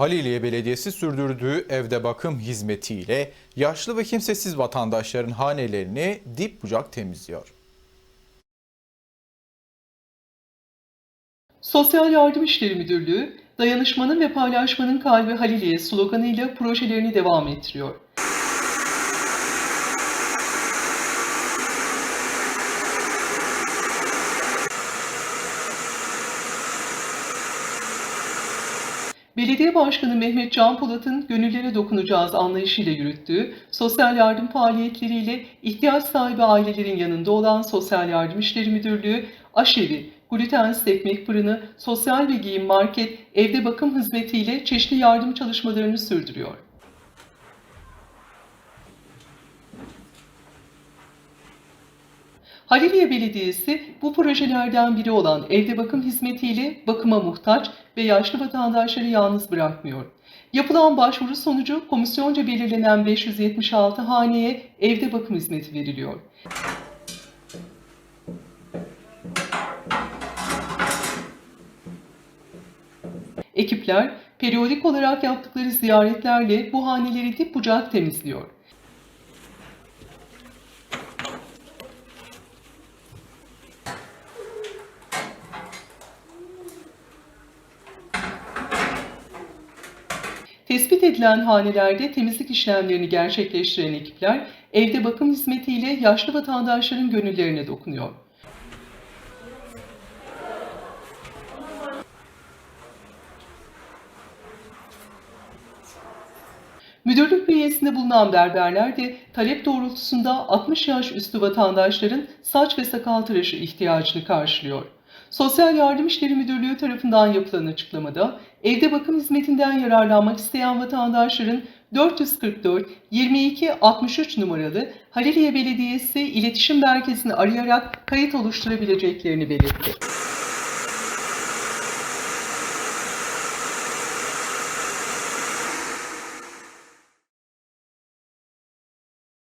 Haliliye Belediyesi sürdürdüğü evde bakım hizmetiyle yaşlı ve kimsesiz vatandaşların hanelerini dip bucak temizliyor. Sosyal Yardım İşleri Müdürlüğü, dayanışmanın ve paylaşmanın kalbi Haliliye sloganıyla projelerini devam ettiriyor. Belediye Başkanı Mehmet Can Polat'ın gönüllere dokunacağız anlayışıyla yürüttüğü sosyal yardım faaliyetleriyle ihtiyaç sahibi ailelerin yanında olan Sosyal Yardım İşleri Müdürlüğü, aşevi, glutensiz ekmek fırını, sosyal ve giyim market, evde bakım hizmetiyle çeşitli yardım çalışmalarını sürdürüyor. Haliliye Belediyesi bu projelerden biri olan evde bakım hizmetiyle bakıma muhtaç ve yaşlı vatandaşları yalnız bırakmıyor. Yapılan başvuru sonucu komisyonca belirlenen 576 haneye evde bakım hizmeti veriliyor. Ekipler periyodik olarak yaptıkları ziyaretlerle bu haneleri dip bucak temizliyor. Tespit edilen hanelerde temizlik işlemlerini gerçekleştiren ekipler evde bakım hizmetiyle yaşlı vatandaşların gönüllerine dokunuyor. Müdürlük bünyesinde bulunan berberler de talep doğrultusunda 60 yaş üstü vatandaşların saç ve sakal tıraşı ihtiyacını karşılıyor. Sosyal Yardım İşleri Müdürlüğü tarafından yapılan açıklamada evde bakım hizmetinden yararlanmak isteyen vatandaşların 444 22 63 numaralı Haliliye Belediyesi İletişim Merkezi'ni arayarak kayıt oluşturabileceklerini belirtti.